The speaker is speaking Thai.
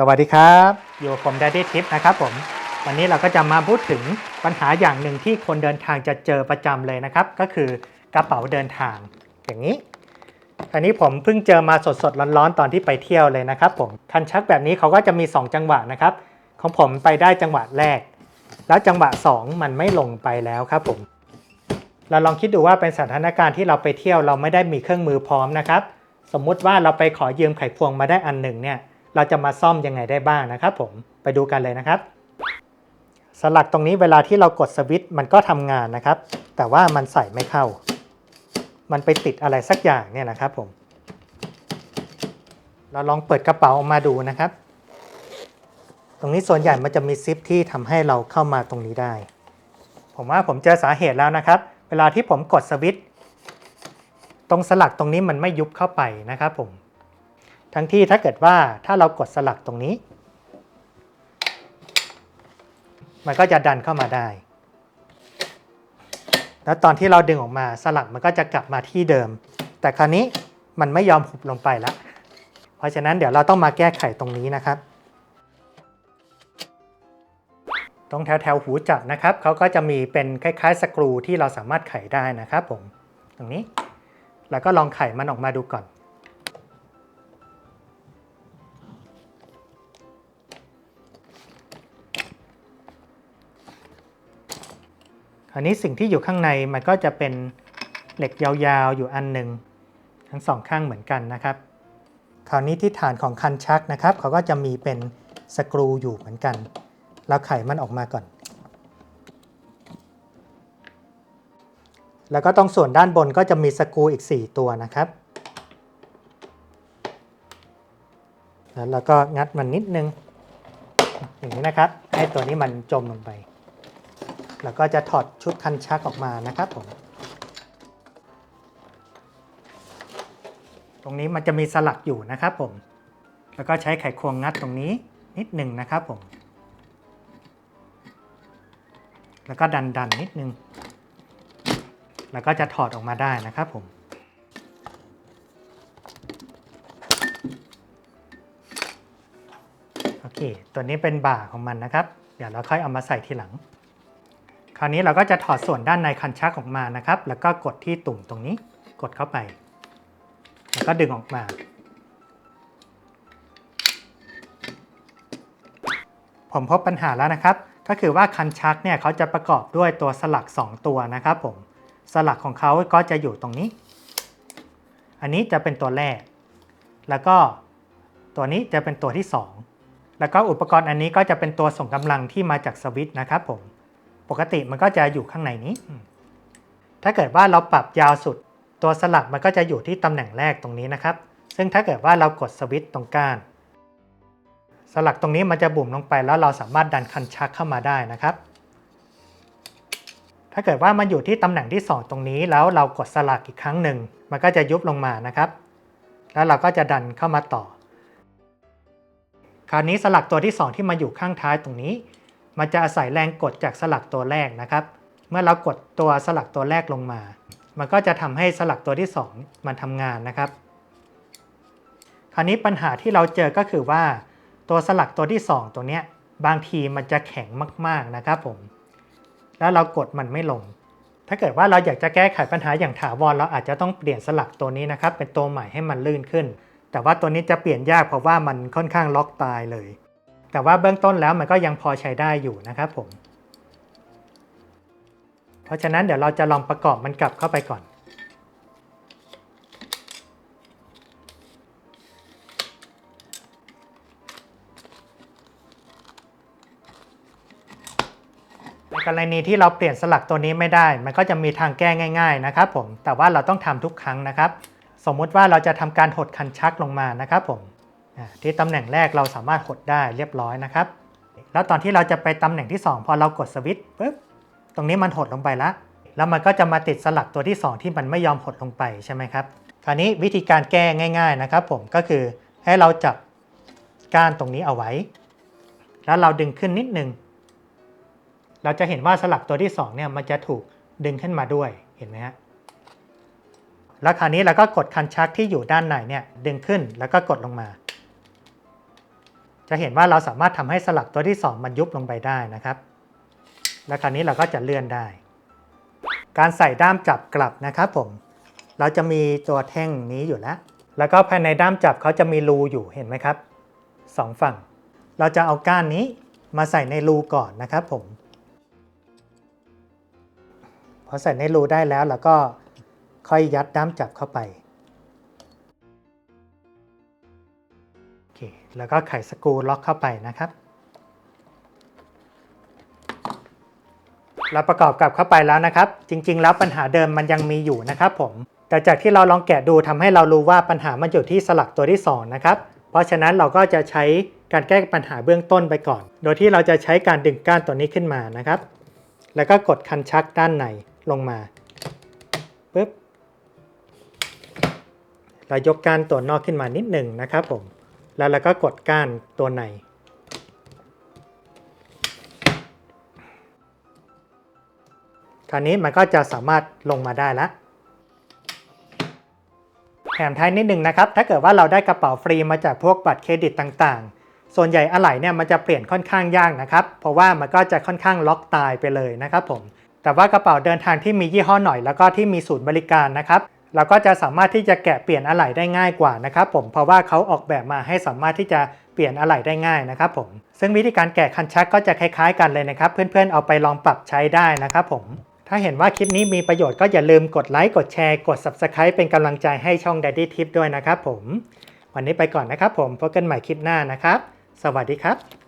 สวัสดีครับอยู่ผม Daddy Tip นะครับผม วันนี้เราก็จะมาพูดถึงปัญหาอย่างหนึ่งที่คนเดินทางจะเจอประจำเลยนะครับ ก็คือกระเป๋าเดินทาง อย่างนี้ อันนี้ผมเพิ่งเจอมาสดๆร้อนๆตอนที่ไปเที่ยวเลยนะครับ ผมคันชักแบบนี้เขาก็จะมี 2 จังหวะนะครับ ของผมไปได้จังหวะแรก แล้วจังหวะ 2 มันไม่ลงไปแล้วครับผม เราลองคิดดูว่าเป็นสถานการณ์ที่เราไปเที่ยวเราไม่ได้มีเครื่องมือพร้อมนะครับ สมมุติว่าเราไปขอยืมไขควงมาได้อันหนึ่งเนี่ย เราจะมาซ่อมยังไงได้บ้างนะครับผมไปดูกันเลยนะครับ สลักตรงนี้เวลาที่เรากดสวิตช์มันก็ทำงานนะครับ แต่ว่ามันใส่ไม่เข้า มันไปติดอะไรสักอย่างเนี่ยนะครับผม เราลองเปิดกระเป๋าออกมาดูนะครับ ตรงนี้ส่วนใหญ่มันจะมีซิปที่ทำให้เราเข้ามาตรงนี้ได้ ผมว่าผมเจอสาเหตุแล้วนะครับ เวลาที่ผมกดสวิตช์ตรงสลักตรงนี้มันไม่ยุบเข้าไปนะครับผม ทั้งที่ถ้าเกิดว่าถ้าเรากดสลักตรงนี้ มันก็จะดันเข้ามาได้ แล้วตอนที่เราดึงออกมาสลักมันก็จะกลับมาที่เดิม แต่คราวนี้มันไม่ยอมหุบลงไปแล้ว เพราะฉะนั้นเดี๋ยวเราต้องมาแก้ไขตรงนี้นะครับ ตรงแถวแถวหูจับนะครับ เขาก็จะมีเป็นคล้ายๆสกรูที่เราสามารถไขได้นะครับผม ตรงนี้ แล้วก็ลองไขมันออกมาดูก่อน คราวนี้สิ่งที่อยู่ข้างในมันก็จะเป็นเหล็กยาวๆอยู่อันหนึ่งทั้งสองข้างเหมือนกันนะครับ คราวนี้ที่ฐานของคันชักนะครับ เขาก็จะมีเป็นสกรูอยู่เหมือนกัน เราไขมันออกมาก่อน แล้วก็ตรงส่วนด้านบนก็จะมีสกรูอีก 4 ตัวนะครับ แล้วเราก็งัดมันนิดนึงอย่างนี้นะครับ ให้ตัวนี้มันจมลงไป แล้วก็จะถอดชุดคันชักออกมานะครับผมตรงนี้มันจะมีสลักอยู่นะครับผม แล้วก็ใช้ไขควงงัดตรงนี้นิดหนึ่งนะครับผม แล้วก็ดันดันนิดนึง แล้วก็จะถอดออกมาได้นะครับผม โอเค ตัวนี้เป็นบ่าของมันนะครับ เดี๋ยวเราค่อยเอามาใส่ทีหลัง คราวนี้เราก็จะถอดส่วนด้านในคันชักออกมานะครับ แล้วก็กดที่ตุ่มตรงนี้ กดเข้าไป แล้วก็ดึงออกมา ผมพบปัญหาแล้วนะครับ ก็คือว่าคันชักเนี่ยเขาจะประกอบด้วยตัวสลัก 2 ตัวนะครับผม สลักของเขาก็จะอยู่ตรงนี้ อันนี้จะเป็นตัวแรก แล้วก็ตัวนี้จะเป็นตัวที่ 2 แล้วก็อุปกรณ์อันนี้ก็จะเป็นตัวส่งกำลังที่มาจากสวิตช์นะครับผม ปกติมันก็จะอยู่ข้างในนี้ ถ้าเกิดว่าเราปรับยาวสุด ตัวสลักมันก็จะอยู่ที่ตำแหน่งแรกตรงนี้นะครับ ซึ่งถ้าเกิดว่าเรากดสวิตช์ตรงก้าน สลักตรงนี้มันจะบุ่มลงไปแล้วเราสามารถดันคันชักเข้ามาได้นะครับ ถ้าเกิดว่ามันอยู่ที่ตำแหน่งที่ 2 ตรงนี้แล้วเรากดสลักอีกครั้งหนึ่ง มันก็จะยุบลงมานะครับ แล้วเราก็จะดันเข้ามาต่อ คราวนี้สลักตัวที่ 2 ที่มาอยู่ข้างท้ายตรงนี้ มันจะอาศัยแรงกดจากสลักตัวแรกนะครับ เมื่อเรากดตัวสลักตัวแรกลงมา มันก็จะทำให้สลักตัวที่ 2 มันทำงานนะครับ คราวนี้ปัญหาที่เราเจอก็คือว่า ตัวสลักตัวที่ 2 ตัวเนี้ยบางทีมันจะแข็งมาก ๆนะครับผม แล้วเรากดมันไม่ลง ถ้าเกิดว่าเราอยากจะแก้ไขปัญหาอย่างถาวรเราอาจจะต้องเปลี่ยนสลักตัวนี้นะครับ เป็นตัวใหม่ให้มันลื่นขึ้น แต่ว่าตัวนี้จะเปลี่ยนยากเพราะว่ามันค่อนข้างล็อกตายเลย แต่ว่าเบื้องต้นแล้วมันก็ยังพอใช้ได้อยู่นะครับผม เพราะฉะนั้นเดี๋ยวเราจะลองประกอบมันกลับเข้าไปก่อน ในกรณีที่เราเปลี่ยนสลักตัวนี้ไม่ได้ มันก็จะมีทางแก้ง่าย ๆ นะครับผม แต่ว่าเราต้องทำทุกครั้งนะครับ สมมติว่าเราจะทำการหดคันชักลงมานะครับผม ที่ตำแหน่งแรกเราสามารถหดได้เรียบร้อยนะครับ แล้วตอนที่เราจะไปตำแหน่งที่ 2 พอเรากดสวิตช์ปุ๊บตรงนี้มันหดลงไปแล้วแล้วมันก็จะมาติดสลักตัวที่ 2 ที่มันไม่ยอมหดลงไปใช่ไหมครับคราวนี้วิธีการแก้ง่าย ๆนะครับ ผมก็คือให้เราจับก้านตรงนี้เอาไว้ แล้วเราดึงขึ้นนิดนึง เราจะเห็นว่าสลักตัวที่2เนี่ยมันจะถูกดึงขึ้นมาด้วยเห็นไหมฮะแล้วคราวนี้เราก็กดคันชักที่อยู่ด้านในเนี่ยดึงขึ้นแล้วก็กดลงมา จะเห็นว่าเราสามารถทำให้สลักตัวที่ 2 มันยุบลงไปได้นะครับ และคราวนี้เราก็จะเลื่อนได้ การใส่ด้ามจับกลับนะครับผม เราจะมีตัวแท่งนี้อยู่แล้ว แล้วก็ภายในด้ามจับเขาจะมีรูอยู่เห็นไหมครับสองฝั่ง เราจะเอาก้านนี้มาใส่ในรูก่อนนะครับผม พอใส่ในรูได้แล้วเราก็ค่อยยัดด้ามจับเข้าไป แล้วก็ไขสกรูล็อกเข้าไปนะครับเราประกอบกลับเข้าไปแล้วนะครับ จริง ๆ แล้วปัญหาเดิมมันยังมีอยู่นะครับผม แต่จากที่เราลองแกะดูทำให้เรารู้ว่าปัญหามันอยู่ที่สลักตัวที่สองนะครับ เพราะฉะนั้นเราก็จะใช้การแก้ปัญหาเบื้องต้นไปก่อน โดยที่เราจะใช้การดึงก้านตัวนี้ขึ้นมานะครับ แล้วก็กดคันชักด้านในลงมาปึ๊บเรายกก้านตัวนอกขึ้นมานิดหนึ่งนะครับผม แล้วเราก็กดก้านตัวใน คราวนี้มันก็จะสามารถลงมาได้แล้วแถมท้ายนิดนึงนะครับ ถ้าเกิดว่าเราได้กระเป๋าฟรีมาจากพวกบัตรเครดิตต่างๆ ส่วนใหญ่อะไหล่เนี่ยมันจะเปลี่ยนค่อนข้างยากนะครับ เพราะว่ามันก็จะค่อนข้างล็อกตายไปเลยนะครับผม แต่ว่ากระเป๋าเดินทางที่มียี่ห้อหน่อยแล้วก็ที่มีศูนย์บริการนะครับ เราก็จะสามารถที่จะแกะเปลี่ยนอะไหล่ได้ง่ายกว่านะครับผมเพราะว่าเขาออกแบบมาให้สามารถที่จะเปลี่ยนอะไหล่ได้ง่ายนะครับผมซึ่งวิธีการแกะคันชักก็จะคล้ายๆ กันเลยนะครับ เพื่อนๆเอาไปลองปรับใช้ได้นะครับผมถ้าเห็นว่าคลิปนี้มีประโยชน์ก็อย่าลืมกดไลค์กดแชร์กด Subscribe เป็นกำลังใจให้ช่อง Daddy Tip ด้วยนะครับผม วันนี้ไปก่อนนะครับผมพบกันใหม่คลิปหน้านะครับ สวัสดีครับ